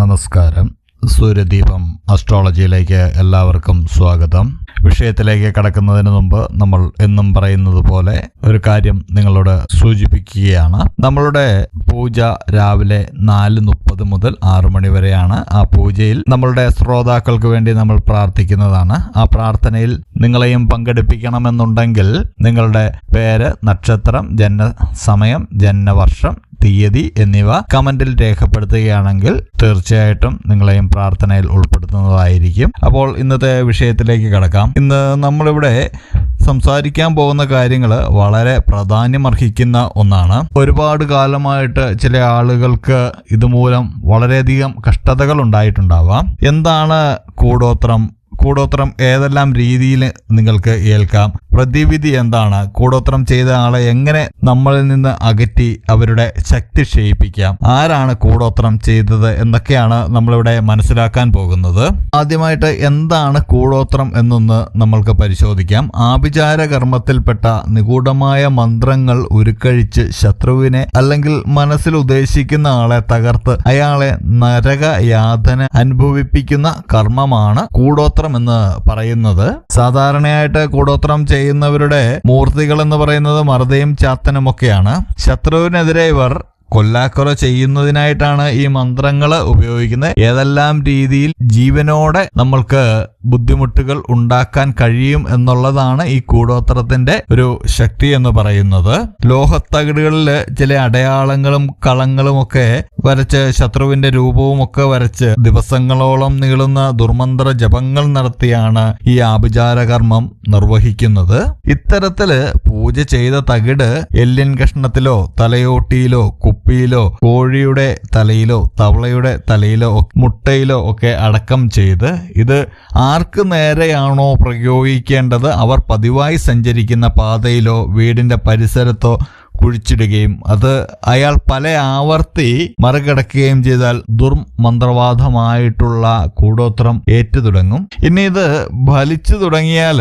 നമസ്കാരം. സൂര്യദീപം അസ്ട്രോളജിയിലേക്ക് എല്ലാവർക്കും സ്വാഗതം. വിഷയത്തിലേക്ക് കടക്കുന്നതിന് മുമ്പ് നമ്മൾ എന്നും പറയുന്നത് പോലെ ഒരു കാര്യം നിങ്ങളോട് സൂചിപ്പിക്കുകയാണ്. നമ്മളുടെ പൂജ രാവിലെ നാല് മുപ്പത് മുതൽ ആറ് മണി വരെയാണ്. ആ പൂജയിൽ നമ്മളുടെ ശ്രോതാക്കൾക്ക് വേണ്ടി നമ്മൾ പ്രാർത്ഥിക്കുന്നതാണ്. ആ പ്രാർത്ഥനയിൽ നിങ്ങളെയും പങ്കെടുപ്പിക്കണമെന്നുണ്ടെങ്കിൽ നിങ്ങളുടെ പേര് നക്ഷത്രം ജന്മ സമയം ജന്മവർഷം തീയതി എന്നിവ കമന്റിൽ രേഖപ്പെടുത്തുകയാണെങ്കിൽ തീർച്ചയായിട്ടും നിങ്ങളെയും പ്രാർത്ഥനയിൽ ഉൾപ്പെടുത്തുന്നതായിരിക്കും. അപ്പോൾ ഇന്നത്തെ വിഷയത്തിലേക്ക് കടക്കാം. ഇന്ന് നമ്മളിവിടെ സംസാരിക്കാൻ പോകുന്ന കാര്യങ്ങൾ വളരെ പ്രാധാന്യമർഹിക്കുന്ന ഒന്നാണ്. ഒരുപാട് കാലമായിട്ട് ചില ആളുകൾക്ക് ഇതുമൂലം വളരെയധികം കഷ്ടതകൾ ഉണ്ടായിട്ടുണ്ടാവാം. എന്താണ് കൂടോത്രം? കൂടോത്രം ഏതെല്ലാം രീതിയിൽ നിങ്ങൾക്ക് ഏൽക്കാം? പ്രതിവിധി എന്താണ്? കൂടോത്രം ചെയ്ത ആളെ എങ്ങനെ നമ്മളിൽ നിന്ന് അകറ്റി അവരുടെ ശക്തി ക്ഷയിപ്പിക്കാം? ആരാണ് കൂടോത്രം ചെയ്തത് എന്നൊക്കെയാണ് നമ്മളിവിടെ മനസ്സിലാക്കാൻ പോകുന്നത്. ആദ്യമായിട്ട് എന്താണ് കൂടോത്രം എന്നൊന്ന് നമ്മൾക്ക് പരിശോധിക്കാം. ആഭിചാര കർമ്മത്തിൽപ്പെട്ട നിഗൂഢമായ മന്ത്രങ്ങൾ ഉരുക്കഴിച്ച് ശത്രുവിനെ അല്ലെങ്കിൽ മനസ്സിൽ ഉദ്ദേശിക്കുന്ന ആളെ തകർത്ത് അയാളെ നരക യാതന അനുഭവിപ്പിക്കുന്ന കർമ്മമാണ് കൂടോത്രം എന്ന് പറയുന്നത് സാധാരണയായിട്ട് കൂടോത്രം ചെയ്യുന്നവരുടെ മൂർത്തികൾ എന്ന് പറയുന്നത് മറുതയും ചാത്തനുമൊക്കെയാണ്. ശത്രുവിനെതിരെ ഇവർ കൊല്ലാക്കൊല ചെയ്യുന്നതിനായിട്ടാണ് ഈ മന്ത്രങ്ങൾ ഉപയോഗിക്കുന്നത്. ഏതെല്ലാം രീതിയിൽ ജീവനോടെ നമ്മൾക്ക് ബുദ്ധിമുട്ടുകൾ ഉണ്ടാക്കാൻ കഴിയും എന്നുള്ളതാണ് ഈ കൂടോത്രത്തിന്റെ ഒരു ശക്തി എന്ന് പറയുന്നത്. ലോഹത്തകിടുകളിൽ ചില അടയാളങ്ങളും കളങ്ങളും ഒക്കെ വരച്ച് ശത്രുവിന്റെ രൂപവും ഒക്കെ വരച്ച് ദിവസങ്ങളോളം നീളുന്ന ദുർമന്ത്ര ജപങ്ങൾ നടത്തിയാണ് ഈ ആഭിചാരകർമ്മം നിർവഹിക്കുന്നത്. ഇത്തരത്തിൽ പൂജ ചെയ്ത തകിട് എല്ലിൻ കഷ്ണത്തിലോ തലയോട്ടിയിലോ കുപ്പിയിലോ കോഴിയുടെ തലയിലോ തവളയുടെ തലയിലോ മുട്ടയിലോ ഒക്കെ അടക്കം ചെയ്ത് ഇത് ആർക്ക് നേരെയാണോ പ്രയോഗിക്കേണ്ടത്? അവർ പതിവായി സഞ്ചരിക്കുന്ന പാതയിലോ വീടിന്റെ പരിസരത്തോ കുഴിച്ചിടുകയും അത് അയാൾ പല ആവർത്തി മറികടക്കുകയും ചെയ്താൽ ദുർമന്ത്രവാദമായിട്ടുള്ള കൂടോത്രം ഏറ്റു തുടങ്ങും ഇനി ഇത് ഫലിച്ചു തുടങ്ങിയാൽ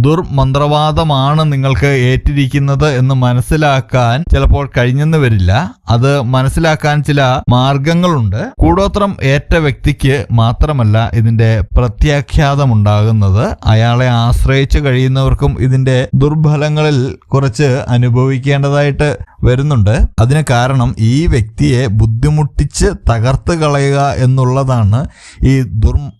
ദുർമന്ത്രവാദമാണ് നിങ്ങൾക്ക് ഏറ്റിരിക്കുന്നത് എന്ന് മനസ്സിലാക്കാൻ ചിലപ്പോൾ കഴിഞ്ഞെന്ന് വരില്ല. അത് മനസ്സിലാക്കാൻ ചില മാർഗങ്ങളുണ്ട്. കൂടോത്രം ഏറ്റ വ്യക്തിക്ക് മാത്രമല്ല ഇതിന്റെ പ്രത്യാഖ്യാതമുണ്ടാകുന്നത്. അയാളെ ആശ്രയിച്ചു കഴിയുന്നവർക്കും ഇതിന്റെ ദുർഫലങ്ങളിൽ കുറച്ച് അനുഭവിക്കേണ്ടതായിട്ട് വരുന്നുണ്ട്. അതിന് കാരണം ഈ വ്യക്തിയെ ബുദ്ധിമുട്ടിച്ച് തകർത്ത് കളയുക എന്നുള്ളതാണ് ഈ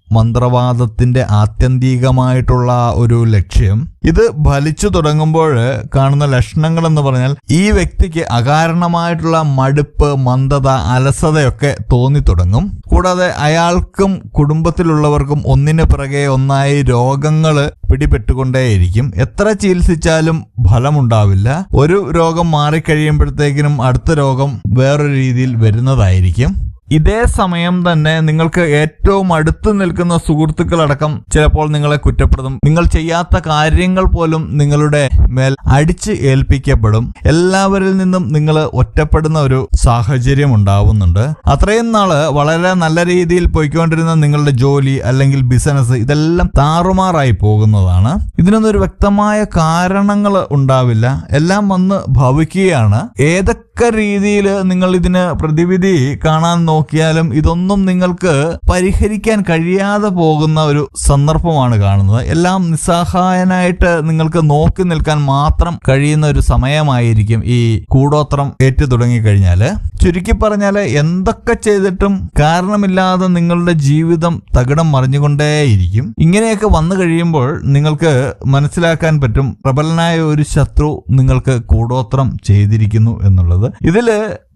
ദുർമന്ത്രവാദത്തിന്റെ ആത്യന്തികമായിട്ടുള്ള ഒരു ലക്ഷ്യം. ഇത് ഫലിച്ചു തുടങ്ങുമ്പോൾ കാണുന്ന ലക്ഷണങ്ങൾ എന്ന് പറഞ്ഞാൽ ഈ വ്യക്തിക്ക് അകാരണമായിട്ടുള്ള മടുപ്പ് മന്ദത അലസതയൊക്കെ തോന്നി തുടങ്ങും. കൂടാതെ അയാൾക്കും കുടുംബത്തിലുള്ളവർക്കും ഒന്നിനു പിറകെ ഒന്നായി രോഗങ്ങൾ പിടിപെട്ടുകൊണ്ടേയിരിക്കും. എത്ര ചികിത്സിച്ചാലും ഫലമുണ്ടാവില്ല. ഒരു രോഗം മാറിക്കഴിയുമ്പോഴത്തേക്കിനും അടുത്ത രോഗം വേറൊരു രീതിയിൽ വരുന്നതായിരിക്കും. ഇതേ സമയം തന്നെ നിങ്ങൾക്ക് ഏറ്റവും അടുത്ത് നിൽക്കുന്ന സുഹൃത്തുക്കളടക്കം ചിലപ്പോൾ നിങ്ങളെ കുറ്റപ്പെടുത്തും. നിങ്ങൾ ചെയ്യാത്ത കാര്യങ്ങൾ പോലും നിങ്ങളുടെ മേൽ അടിച്ച് ഏൽപ്പിക്കപ്പെടും. എല്ലാവരിൽ നിന്നും നിങ്ങൾ ഒറ്റപ്പെടുന്ന ഒരു സാഹചര്യം ഉണ്ടാവുന്നുണ്ട്. അത്രയും നാൾ വളരെ നല്ല രീതിയിൽ പോയിക്കൊണ്ടിരുന്ന നിങ്ങളുടെ ജോലി അല്ലെങ്കിൽ ബിസിനസ് ഇതെല്ലാം താറുമാറായി പോകുന്നതാണ്. ഇതിനൊന്നും ഒരു വ്യക്തമായ കാരണങ്ങൾ ഉണ്ടാവില്ല. എല്ലാം വന്ന് ഭവിക്കുകയാണ്. ഏതൊക്കെ രീതിയിൽ നിങ്ങൾ ഇതിന് പ്രതിവിധി കാണാൻ നോക്കിയാലും ഇതൊന്നും നിങ്ങൾക്ക് പരിഹരിക്കാൻ കഴിയാതെ പോകുന്ന ഒരു സന്ദർഭമാണ് കാണുന്നത്. എല്ലാം നിസ്സഹായനായിട്ട് നിങ്ങൾക്ക് നോക്കി നിൽക്കാൻ മാത്രം കഴിയുന്ന ഒരു സമയമായിരിക്കും ഈ കൂടോത്രം ഏറ്റു തുടങ്ങിക്കഴിഞ്ഞാൽ ചുരുക്കി പറഞ്ഞാൽ എന്തൊക്കെ ചെയ്തിട്ടും കാരണമില്ലാതെ നിങ്ങളുടെ ജീവിതം തകിടം മറിഞ്ഞുകൊണ്ടേയിരിക്കും. ഇങ്ങനെയൊക്കെ വന്നു കഴിയുമ്പോൾ നിങ്ങൾക്ക് മനസ്സിലാക്കാൻ പറ്റും പ്രബലനായ ഒരു ശത്രു നിങ്ങൾക്ക് കൂടോത്രം ചെയ്തിരിക്കുന്നു എന്നുള്ളത്. ഇതിൽ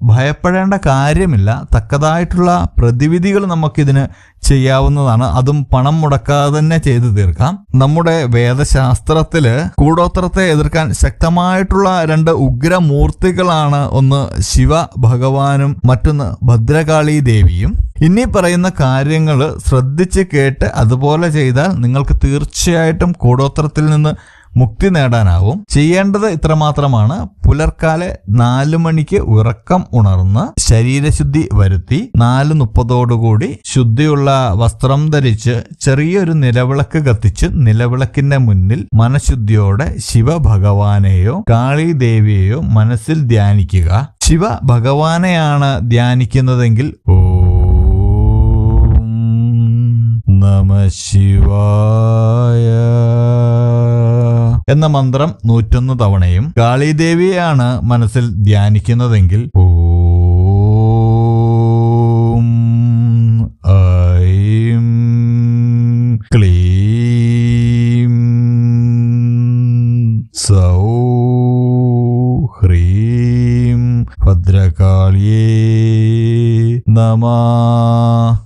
ഭയപ്പെടേണ്ട കാര്യമില്ല. തക്കതായിട്ടുള്ള പ്രതിവിധികൾ നമുക്കിതിന് ചെയ്യാവുന്നതാണ്. അതും പണം മുടക്കാതെ തന്നെ ചെയ്തു തീർക്കാം. നമ്മുടെ വേദശാസ്ത്രത്തിൽ കൂടോത്രത്തെ എതിർക്കാൻ ശക്തമായിട്ടുള്ള രണ്ട് ഉഗ്രമൂർത്തികളാണ് ഒന്ന് ശിവ ഭഗവാനും മറ്റൊന്ന് ഭദ്രകാളി ദേവിയും. ഇനി പറയുന്ന കാര്യങ്ങൾ ശ്രദ്ധിച്ച് കേട്ട് അതുപോലെ ചെയ്താൽ നിങ്ങൾക്ക് തീർച്ചയായിട്ടും കൂടോത്രത്തിൽ നിന്ന് മുക്തി നേടാനാവും ചെയ്യേണ്ടത് ഇത്രമാത്രമാണ്. പുലർക്കാലെ നാലു മണിക്ക് ഉറക്കം ഉണർന്ന് ശരീരശുദ്ധി വരുത്തി നാല് മുപ്പതോടുകൂടി ശുദ്ധിയുള്ള വസ്ത്രം ധരിച്ച് ചെറിയൊരു നിലവിളക്ക് കത്തിച്ച് നിലവിളക്കിന്റെ മുന്നിൽ മനഃശുദ്ധിയോടെ ശിവഭഗവാനെയോ കാളി ദേവിയെയോ മനസ്സിൽ ധ്യാനിക്കുക. ശിവ ഭഗവാനെയാണ് ധ്യാനിക്കുന്നതെങ്കിൽ ഓ നമ ശിവായ. എന്ന മന്ത്രം നൂറ്റൊന്ന് തവണയും കാളിദേവിയാണ് മനസ്സിൽ ധ്യാനിക്കുന്നതെങ്കിൽ ഓം ഐം ക്ലീം നമ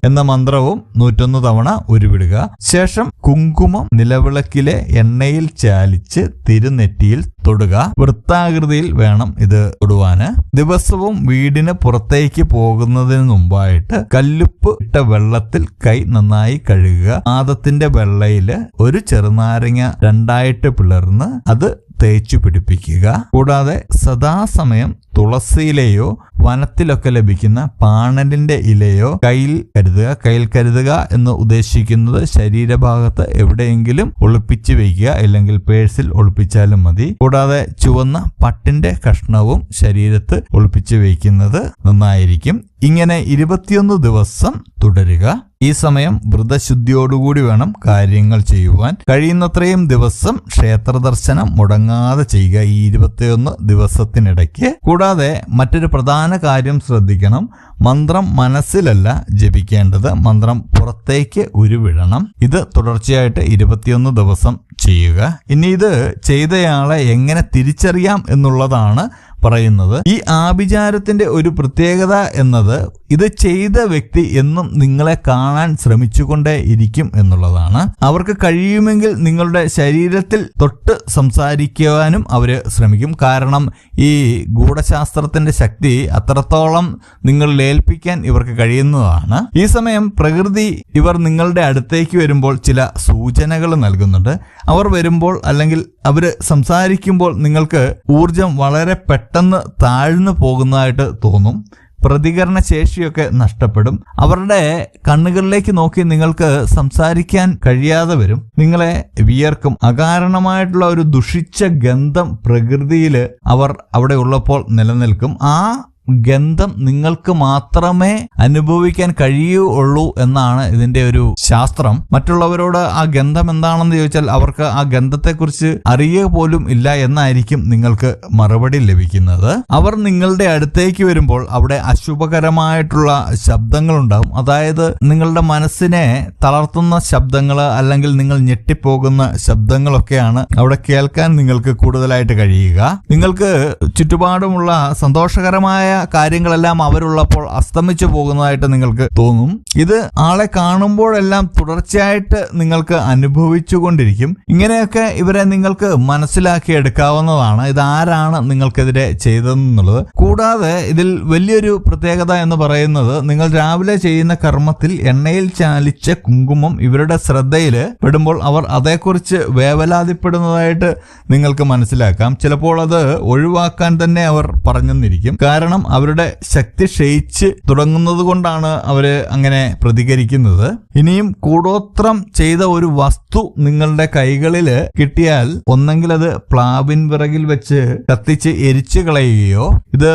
എന്ന മന്ത്രവും നൂറ്റൊന്ന് തവണ ഉരുവിടുക. ശേഷം കുങ്കുമം നിലവിളക്കിലെ എണ്ണയിൽ ചാലിച്ച് തിരുനെറ്റിയിൽ തൊടുക. വൃത്താകൃതിയിൽ വേണം ഇത് തൊടുവാന് ദിവസവും വീടിന് പുറത്തേക്ക് പോകുന്നതിന് മുമ്പായിട്ട് കല്ലുപ്പ് ഇട്ട വെള്ളത്തിൽ കൈ നന്നായി കഴുകുക. ആദത്തിന്റെ വെള്ളയിൽ ഒരു ചെറുനാരങ്ങ രണ്ടായിട്ട് പിളർന്ന് അത് തേച്ചു പിടിപ്പിക്കുക. കൂടാതെ സദാസമയം തുളസിയിലെയോ വനത്തിലൊക്കെ ലഭിക്കുന്ന പാണലിന്റെ ഇലയോ കയ്യിൽ കരുതുക. കയ്യിൽ കരുതുക എന്ന് ഉദ്ദേശിക്കുന്നത് ശരീരഭാഗത്ത് എവിടെയെങ്കിലും ഒളിപ്പിച്ചു വയ്ക്കുക. അല്ലെങ്കിൽ പേഴ്സിൽ ഒളിപ്പിച്ചാലും മതി. കൂടാതെ ചുവന്ന പട്ടിന്റെ കഷ്ണവും ശരീരത്ത് ഒളിപ്പിച്ചു വയ്ക്കുന്നത് നന്നായിരിക്കും. ഇങ്ങനെ ഇരുപത്തിയൊന്ന് ദിവസം തുടരുക. ഈ സമയം വ്രതശുദ്ധിയോടുകൂടി വേണം കാര്യങ്ങൾ ചെയ്യുവാൻ. കഴിയുന്നത്രയും ദിവസം ക്ഷേത്ര ദർശനം മുടങ്ങാതെ ചെയ്യുക ഈ ഇരുപത്തിയൊന്ന് ദിവസത്തിനിടയ്ക്ക്. കൂടാതെ മറ്റൊരു പ്രധാന കാര്യം ശ്രദ്ധിക്കണം. മന്ത്രം മനസ്സിലല്ല ജപിക്കേണ്ടത്. മന്ത്രം പുറത്തേക്ക് ഉരുവിടണം. ഇത് തുടർച്ചയായിട്ട് ഇരുപത്തിയൊന്ന് ദിവസം ചെയ്യുക. ഇനി ഇത് ചെയ്തയാളെ എങ്ങനെ തിരിച്ചറിയാം എന്നുള്ളതാണ് പറയുന്നത് ഈ ആഭിചാരത്തിന്റെ ഒരു പ്രത്യേകത എന്നത് ഇത് ചെയ്ത വ്യക്തി എന്നും നിങ്ങളെ കാണാൻ ശ്രമിച്ചുകൊണ്ടേ ഇരിക്കും എന്നുള്ളതാണ്. അവർക്ക് കഴിയുമെങ്കിൽ നിങ്ങളുടെ ശരീരത്തിൽ തൊട്ട് സംസാരിക്കുവാനും അവർ ശ്രമിക്കും. കാരണം ഈ ഗൂഢശാസ്ത്രത്തിന്റെ ശക്തി അത്രത്തോളം നിങ്ങളിൽ ഏൽപ്പിക്കാൻ ഇവർക്ക് കഴിയുന്നതാണ്. ഈ സമയം പ്രകൃതി ഇവർ നിങ്ങളുടെ അടുത്തേക്ക് വരുമ്പോൾ ചില സൂചനകൾ നൽകുന്നുണ്ട്. അവർ വരുമ്പോൾ അല്ലെങ്കിൽ അവർ സംസാരിക്കുമ്പോൾ നിങ്ങൾക്ക് ഊർജം വളരെ പെട്ടെന്ന് താഴ്ന്നു പോകുന്നതായിട്ട് തോന്നും. പ്രതികരണ ശേഷിയൊക്കെ നഷ്ടപ്പെടും. അവരുടെ കണ്ണുകളിലേക്ക് നോക്കി നിങ്ങൾക്ക് സംസാരിക്കാൻ കഴിയാതെ വരും. നിങ്ങളെ വിയർക്കും. അകാരണമായിട്ടുള്ള ഒരു ദുഷിച്ച ഗന്ധം പ്രകൃതിയിൽ അവർ അവിടെ ഉള്ളപ്പോൾ നിലനിൽക്കും. ആ ഗന്ധം നിങ്ങൾക്ക് മാത്രമേ അനുഭവിക്കാൻ കഴിയുള്ളൂ എന്നാണ് ഇതിന്റെ ഒരു ശാസ്ത്രം. മറ്റുള്ളവരോട് ആ ഗന്ധം എന്താണെന്ന് ചോദിച്ചാൽ അവർക്ക് ആ ഗന്ധത്തെക്കുറിച്ച് അറിയുക പോലും ഇല്ല എന്നായിരിക്കും നിങ്ങൾക്ക് മറുപടി ലഭിക്കുന്നത്. അവർ നിങ്ങളുടെ അടുത്തേക്ക് വരുമ്പോൾ അവിടെ അശുഭകരമായിട്ടുള്ള ശബ്ദങ്ങൾ ഉണ്ടാകും അതായത് നിങ്ങളുടെ മനസ്സിനെ തളർത്തുന്ന ശബ്ദങ്ങൾ അല്ലെങ്കിൽ നിങ്ങൾ ഞെട്ടിപ്പോകുന്ന ശബ്ദങ്ങളൊക്കെയാണ് അവിടെ കേൾക്കാൻ നിങ്ങൾക്ക് കൂടുതലായിട്ട് കഴിയുക. നിങ്ങൾക്ക് ചുറ്റുപാടുമുള്ള സന്തോഷകരമായ കാര്യങ്ങളെല്ലാം അവരുള്ളപ്പോൾ അസ്തമിച്ചു പോകുന്നതായിട്ട് നിങ്ങൾക്ക് തോന്നും. ഇത് ആളെ കാണുമ്പോഴെല്ലാം തുടർച്ചയായിട്ട് നിങ്ങൾക്ക് അനുഭവിച്ചുകൊണ്ടിരിക്കും. ഇങ്ങനെയൊക്കെ ഇവരെ നിങ്ങൾക്ക് മനസ്സിലാക്കി എടുക്കാവുന്നതാണ്. ഇത് ആരാണ് നിങ്ങൾക്കെതിരെ ചെയ്തതെന്നുള്ളത്. കൂടാതെ ഇതിൽ വലിയൊരു പ്രത്യേകത എന്ന് പറയുന്നത് നിങ്ങൾ രാവിലെ ചെയ്യുന്ന കർമ്മത്തിൽ എണ്ണയിൽ ചാലിച്ച കുങ്കുമം ഇവരുടെ ശ്രദ്ധയിൽ പെടുമ്പോൾ അവർ അതേക്കുറിച്ച് വേവലാതിപ്പെടുന്നതായിട്ട് നിങ്ങൾക്ക് മനസ്സിലാക്കാം. ചിലപ്പോൾ അത് ഒഴിവാക്കാൻ തന്നെ അവർ പറഞ്ഞെന്നിരിക്കും. കാരണം അവരുടെ ശക്തി ക്ഷയിച്ച് തുടങ്ങുന്നത് കൊണ്ടാണ് അവർ അങ്ങനെ പ്രതികരിക്കുന്നത്. ഇനിയും കൂടോത്രം ചെയ്ത ഒരു വസ്തു നിങ്ങളുടെ കൈകളിൽ കിട്ടിയാൽ ഒന്നെങ്കിൽ അത് പ്ലാവിൻ വിറകിൽ വെച്ച് കത്തിച്ച് എരിച്ചു കളയുകയോ ഇത്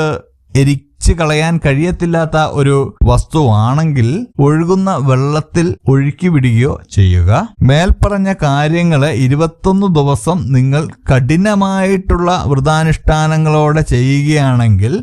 എരിച്ചു കളയാൻ കഴിയത്തില്ലാത്ത ഒരു വസ്തുവാണെങ്കിൽ ഒഴുകുന്ന വെള്ളത്തിൽ ഒഴുക്കി വിടുകയോ ചെയ്യുക. മേൽപ്പറഞ്ഞ കാര്യങ്ങൾ ഇരുപത്തൊന്ന് ദിവസം നിങ്ങൾ കഠിനമായിട്ടുള്ള വ്രതാനുഷ്ഠാനങ്ങളോടെ ചെയ്യുകയാണെങ്കിൽ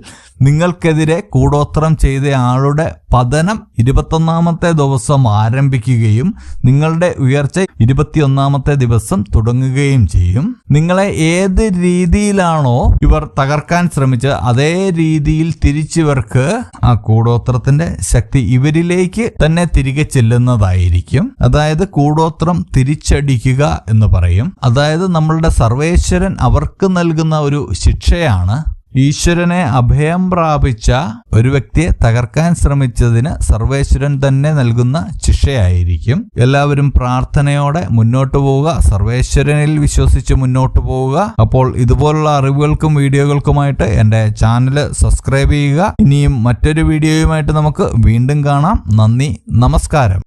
നിങ്ങൾക്കെതിരെ കൂടോത്രം ചെയ്ത ആളുടെ പതനം ഇരുപത്തൊന്നാമത്തെ ദിവസം ആരംഭിക്കുകയും നിങ്ങളുടെ ഉയർച്ച ഇരുപത്തിയൊന്നാമത്തെ ദിവസം തുടങ്ങുകയും ചെയ്യും. നിങ്ങളെ ഏത് രീതിയിലാണോ ഇവർ തകർക്കാൻ ശ്രമിച്ചത് അതേ രീതിയിൽ തിരിച്ചിവർക്ക് ആ കൂടോത്രത്തിന്റെ ശക്തി ഇവരിലേക്ക് തന്നെ തിരികെ ചെല്ലുന്നതായിരിക്കും. അതായത് കൂടോത്രം തിരിച്ചടിക്കുക എന്ന് പറയും. അതായത് നമ്മളുടെ സർവേശ്വരൻ അവർക്ക് നൽകുന്ന ഒരു ശിക്ഷയാണ് ഈശ്വരനെ അഭയം പ്രാപിച്ച ഒരു വ്യക്തിയെ തകർക്കാൻ ശ്രമിച്ചതിന് സർവേശ്വരൻ തന്നെ നൽകുന്ന ശിക്ഷയായിരിക്കും. എല്ലാവരും പ്രാർത്ഥനയോടെ മുന്നോട്ട് പോവുക. സർവേശ്വരനിൽ വിശ്വസിച്ച് മുന്നോട്ട് പോവുക. അപ്പോൾ ഇതുപോലുള്ള അറിവുകൾക്കും വീഡിയോകൾക്കുമായിട്ട് എന്റെ ചാനൽ സബ്സ്ക്രൈബ് ചെയ്യുക. ഇനിയും മറ്റൊരു വീഡിയോയുമായിട്ട് നമുക്ക് വീണ്ടും കാണാം. നന്ദി. നമസ്കാരം.